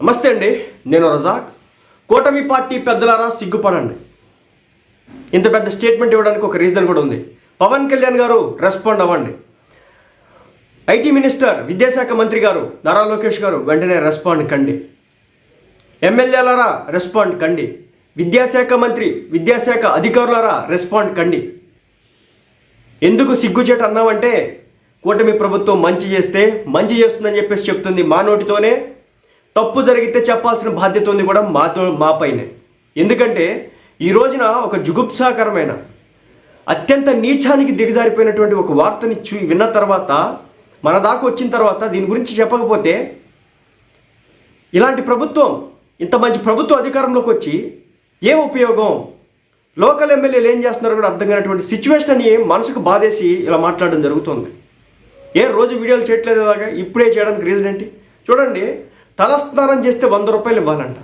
నమస్తే అండి నేను రజాక్. కూటమి పార్టీ పెద్దలారా సిగ్గుపడండి. ఇంత పెద్ద స్టేట్మెంట్ ఇవ్వడానికి ఒక రీజన్ కూడా ఉంది. పవన్ కళ్యాణ్ గారు రెస్పాండ్ అవ్వండి. ఐటీ మినిస్టర్ విద్యాశాఖ మంత్రి గారు నారా లోకేష్ గారు వెంటనే రెస్పాండ్ కండి. ఎమ్మెల్యేలరా రెస్పాండ్ కండి. విద్యాశాఖ మంత్రి విద్యాశాఖ అధికారులరా రెస్పాండ్ కండి. ఎందుకు సిగ్గుచేట అన్నామంటే కూటమి ప్రభుత్వం మంచి చేస్తే మంచి చేస్తుందని చెప్పేసి చెప్తుంది మా నోటితోనే. తప్పు జరిగితే చెప్పాల్సిన బాధ్యత ఉంది కూడా మాతో మా పైనే. ఎందుకంటే ఈ రోజున ఒక జుగుప్సాకరమైన అత్యంత నీచానికి దిగజారిపోయినటువంటి ఒక వార్తని చూ విన్న తర్వాత మన దాకా వచ్చిన తర్వాత దీని గురించి చెప్పకపోతే ఇలాంటి ప్రభుత్వం ఇంత మంచి ప్రభుత్వ అధికారంలోకి వచ్చి ఏం ఉపయోగం? లోకల్ ఎమ్మెల్యేలు ఏం చేస్తున్నారో కూడా అర్థం కానటువంటి సిచ్యువేషన్ అని మనసుకు బాధేసి ఇలా మాట్లాడడం జరుగుతుంది. ఏ రోజు వీడియోలు చేయట్లేదు ఇలాగా ఇప్పుడే చేయడానికి రీజన్ ఏంటి? చూడండి తలస్నానం చేస్తే వంద రూపాయలు ఇవ్వాలంట.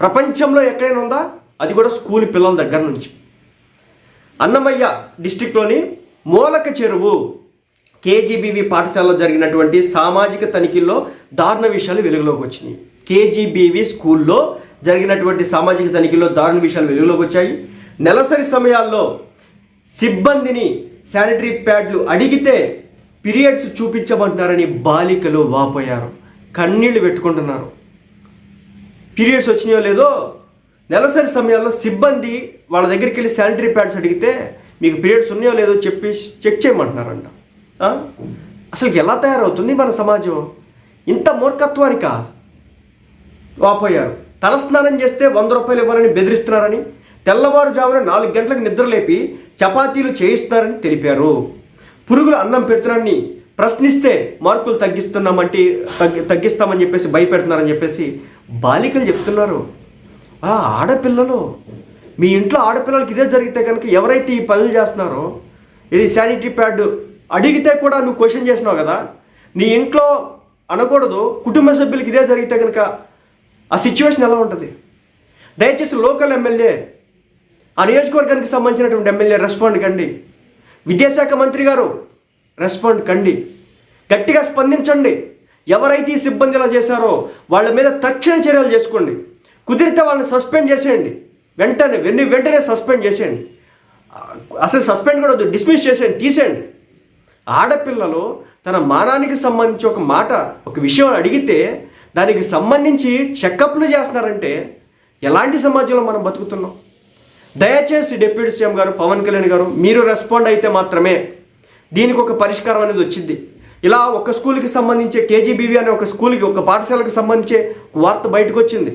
ప్రపంచంలో ఎక్కడైనా ఉందా? అది కూడా స్కూల్ పిల్లల దగ్గర నుంచి. అన్నమయ్య డిస్టిక్లోని మూలక చెరువు కేజీబీవి పాఠశాలలో జరిగినటువంటి సామాజిక తనిఖీల్లో దారుణ విషయాలు వెలుగులోకి వచ్చినాయి. కేజీబీవి స్కూల్లో జరిగినటువంటి సామాజిక తనిఖీల్లో దారుణ విషయాలు వెలుగులోకి వచ్చాయి. నెలసరి సమయాల్లో సిబ్బందిని శానిటరీ ప్యాడ్లు అడిగితే పీరియడ్స్ చూపించమంటున్నారని బాలికలు వాపోయారు. కన్నీళ్ళు పెట్టుకుంటున్నారు. పీరియడ్స్ వచ్చినాయో లేదో నెలసరి సమయాల్లో సిబ్బంది వాళ్ళ దగ్గరికి వెళ్ళి శానిటరీ ప్యాడ్స్ అడిగితే మీకు పీరియడ్స్ ఉన్నాయో లేదో చెప్పి చెక్ చేయమంటున్నారంట. అసలు ఎలా తయారవుతుంది మన సమాజం? ఇంత మూర్ఖత్వానికా? వాపోయారు. తలస్నానం చేస్తే వంద రూపాయలు ఇవ్వాలని బెదిరిస్తున్నారని తెల్లవారుజామున నాలుగు గంటలకు నిద్రలేపి చపాతీలు చేయిస్తున్నారని తెలిపారు. పురుగులు అన్నం పెడుతున్నారని ప్రశ్నిస్తే మార్కులు తగ్గిస్తున్నామంటే తగ్గి తగ్గిస్తామని చెప్పేసి భయపెడుతున్నారని చెప్పేసి బాలికలు చెప్తున్నారు. ఆడపిల్లలు మీ ఇంట్లో ఆడపిల్లలకి ఇదే జరిగితే కనుక ఎవరైతే ఈ పనులు చేస్తున్నారో ఇది శానిటరీ ప్యాడ్ అడిగితే కూడా నువ్వు క్వశ్చన్ చేసినావు కదా నీ ఇంట్లో అనకూడదు కుటుంబ సభ్యులకి ఇదే జరిగితే కనుక ఆ సిచ్యువేషన్ ఎలా ఉంటుంది? దయచేసి లోకల్ ఎమ్మెల్యే ఆ నియోజకవర్గానికి సంబంధించినటువంటి ఎమ్మెల్యే రెస్పాండ్ కండి. విద్యాశాఖ మంత్రి గారు రెస్పాండ్ కండి. గట్టిగా స్పందించండి. ఎవరైతే ఈ సిబ్బంది ఇలా చేశారో వాళ్ళ మీద తక్షణ చర్యలు చేసుకోండి. కుదిరితే వాళ్ళని సస్పెండ్ చేసేయండి. వెంటనే వెన్ని వెంటనే సస్పెండ్ చేసేయండి. అసలు సస్పెండ్ కూడా వద్దు డిస్మిస్ చేసేయండి తీసేయండి. ఆడపిల్లలు తన మానానికి సంబంధించి ఒక మాట ఒక విషయం అడిగితే దానికి సంబంధించి చెకప్లు చేస్తున్నారంటే ఎలాంటి సమాజంలో మనం బతుకుతున్నాం? దయచేసి డిప్యూటీ సీఎం గారు పవన్ కళ్యాణ్ గారు మీరు రెస్పాండ్ అయితే మాత్రమే దీనికి ఒక పరిష్కారం అనేది వచ్చింది. ఇలా ఒక స్కూల్కి సంబంధించే కేజీబీవీ అనే ఒక స్కూల్కి ఒక పాఠశాలకు సంబంధించే వార్త బయటకు వచ్చింది.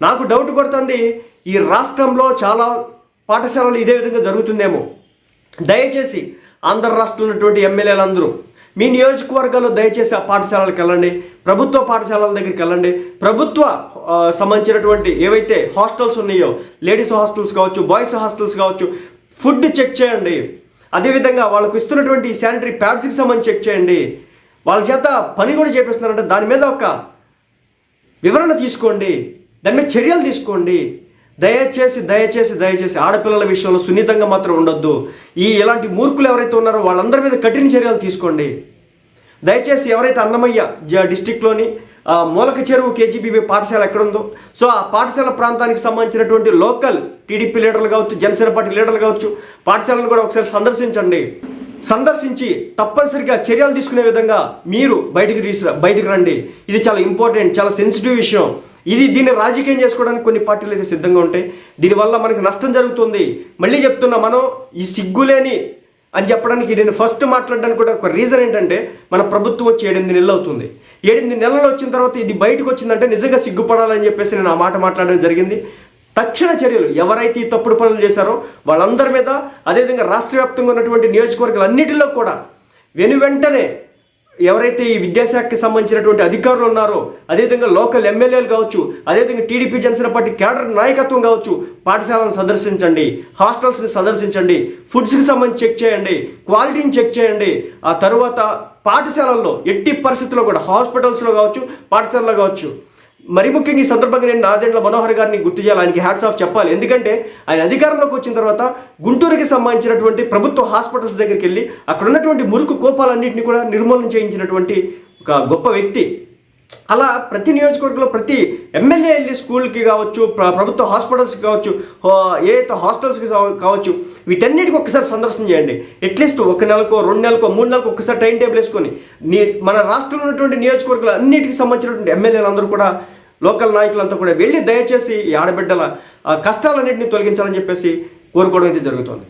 నాకు డౌట్ కొడుతుంది ఈ రాష్ట్రంలో చాలా పాఠశాలలు ఇదే విధంగా జరుగుతుందేమో. దయచేసి ఆంధ్ర రాష్ట్రంలో ఉన్నటువంటి ఎమ్మెల్యేలందరూ మీ నియోజకవర్గాల్లో దయచేసి ఆ పాఠశాలలకు వెళ్ళండి ప్రభుత్వ పాఠశాలల దగ్గరికి వెళ్ళండి. ప్రభుత్వ సంబంధించినటువంటి ఏవైతే హాస్టల్స్ ఉన్నాయో లేడీస్ హాస్టల్స్ కావచ్చు బాయ్స్ హాస్టల్స్ కావచ్చు ఫుడ్ చెక్ చేయండి. అదేవిధంగా వాళ్ళకు ఇస్తున్నటువంటి శానిటరీ ప్యాడ్స్కి సంబంధించి చెక్ చేయండి. వాళ్ళ చేత పని కూడా చేపిస్తున్నారంటే దాని మీద ఒక వివరణ తీసుకోండి. దాని మీద చర్యలు తీసుకోండి. దయచేసి దయచేసి దయచేసి ఆడపిల్లల విషయంలో సున్నితంగా మాత్రం ఉండొద్దు. ఈ ఇలాంటి మూర్ఖులు ఎవరైతే ఉన్నారో వాళ్ళందరి మీద కఠిన చర్యలు తీసుకోండి. దయచేసి ఎవరైతే అన్నమయ్య డిస్టిక్లోని మూలక చెరువు కేజీబీవీ పాఠశాల ఎక్కడుందో? సో ఆ పాఠశాల ప్రాంతానికి సంబంధించినటువంటి లోకల్ టీడీపీ లీడర్లు కావచ్చు జనసేన పార్టీ లీడర్లు కావచ్చు పాఠశాలను కూడా ఒకసారి సందర్శించండి. సందర్శించి తప్పనిసరిగా చర్యలు తీసుకునే విధంగా మీరు బయటికి తీసు బయటికి రండి. ఇది చాలా ఇంపార్టెంట్ చాలా సెన్సిటివ్ విషయం. ఇది దీన్ని రాజకీయం చేసుకోవడానికి కొన్ని పార్టీలు అయితే సిద్ధంగా ఉంటాయి. దీనివల్ల మనకి నష్టం జరుగుతుంది. మళ్ళీ చెప్తున్నా మనం ఈ సిగ్గులేని అని చెప్పడానికి నేను ఫస్ట్ మాట్లాడడానికి కూడా ఒక రీజన్ ఏంటంటే మన ప్రభుత్వం వచ్చి ఏడెనిమిది నెలలు అవుతుంది. ఏడెనిమిది నెలలు వచ్చిన తర్వాత ఇది బయటకు వచ్చిందంటే నిజంగా సిగ్గుపడాలని చెప్పేసి నేను ఆ మాట మాట్లాడడం జరిగింది. తక్షణ చర్యలు ఎవరైతే ఈ తప్పుడు పనులు చేశారో వాళ్ళందరి మీద అదేవిధంగా రాష్ట్ర వ్యాప్తంగా ఉన్నటువంటి నియోజకవర్గాలు అన్నిటిలో కూడా వెను వెంటనే ఎవరైతే ఈ విద్యాశాఖకి సంబంధించినటువంటి అధికారులు ఉన్నారో అదేవిధంగా లోకల్ ఎమ్మెల్యేలు కావచ్చు అదేవిధంగా టీడీపీ జనసేన పార్టీ కేడర్ నాయకత్వం కావచ్చు పాఠశాలను సందర్శించండి హాస్టల్స్ని సందర్శించండి ఫుడ్స్కి సంబంధించి చెక్ చేయండి క్వాలిటీని చెక్ చేయండి. ఆ తర్వాత పాఠశాలల్లో ఎట్టి పరిస్థితుల్లో కూడా హాస్పిటల్స్లో కావచ్చు పాఠశాలలో కావచ్చు మరి ముఖ్యంగా ఈ సందర్భంగా నేను నాదెండ్ల మనోహర్ గారిని గుర్తు చేయాలి. ఆయనకి హ్యాట్స్ ఆఫ్ చెప్పాలి. ఎందుకంటే ఆయన అధికారంలోకి వచ్చిన తర్వాత గుంటూరుకి సంబంధించినటువంటి ప్రభుత్వ హాస్పిటల్స్ దగ్గరికి వెళ్ళి అక్కడ ఉన్నటువంటి మురుకు కోపాలన్నింటినీ కూడా నిర్మూలన చేయించినటువంటి ఒక గొప్ప వ్యక్తి. అలా ప్రతి నియోజకవర్గంలో ప్రతి ఎమ్మెల్యే వెళ్ళి స్కూల్కి కావచ్చు ప్ర- ప్రభుత్వ హాస్పిటల్స్కి కావచ్చు ఏ హాస్టల్స్కి కావచ్చు వీటన్నిటికి ఒకసారి సందర్శన చేయండి. అట్లీస్ట్ ఒక నెలకో రెండు నెలకో మూడు నెలలకు ఒకసారి టైం టేబుల్ వేసుకొని మన రాష్ట్రంలో ఉన్నటువంటి నియోజకవర్గాలు అన్నిటికీ సంబంధించినటువంటి ఎమ్మెల్యేలు అందరూ కూడా లోకల్ నాయకులంతా కూడా వెళ్ళి దయచేసి ఈ ఆడబిడ్డల కష్టాలన్నింటినీ తొలగించాలని చెప్పేసి కోరుకోవడం అయితే జరుగుతుంది.